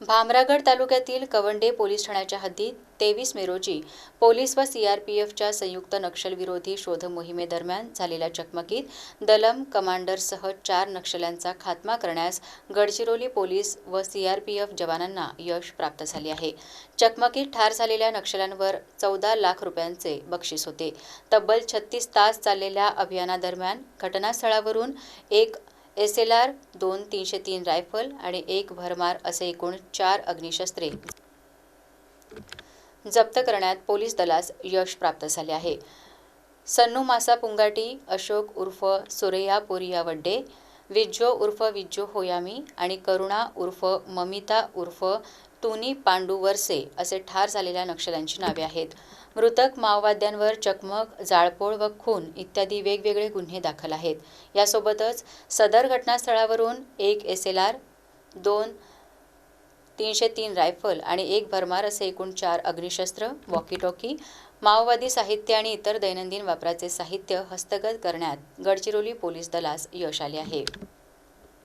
भामरागड तालुक्यातील कवंडे पोलीस ठाण्याच्या हद्दीत तेवीस मे रोजी पोलीस व सीआरपीएफच्या संयुक्त नक्षलविरोधी शोध मोहिमेदरम्यान झालेल्या चकमकीत दलम कमांडरसह चार नक्षल्यांचा खात्मा करण्यास गडचिरोली पोलीस व सीआरपीएफ जवानांना यश प्राप्त झाले आहे. चकमकीत ठार झालेल्या नक्षल्यांवर चौदा लाख रुपयांचे बक्षीस होते. तब्बल छत्तीस तास चाललेल्या अभियानादरम्यान घटनास्थळावरून एक एस एल आर दोन तीनशे तीन रायफल आणि एक भरमार असे एकूण चार अग्निशस्त्रे. जप्त करण्यात पोलीस दलास यश प्राप्त झाले आहे. सन्नू मासा पुंगाटी अशोक उर्फ सुरैया पोरिया वड्डे विज्जो उर्फ विज्जो होयामी आणि करुणा उर्फ ममिता उर्फ तुनी पांडू वरसे असे ठार झालेल्या नक्षल्यांची नावे आहेत. मृतक माओवाद्यांवर चकमक जाळपोळ व खून इत्यादी वेगवेगळे गुन्हे दाखल आहेत. यासोबतच सदर घटनास्थळावरून एक एस एल आर दोन तीनशे तीन रायफल आणि एक भरमार असे एकूण चार अग्निशस्त्र वॉकी टॉकी माओवादी साहित्य आणि इतर दैनंदिन वापराचे साहित्य हस्तगत करण्यात गडचिरोली पोलीस दलास यश आले आहे.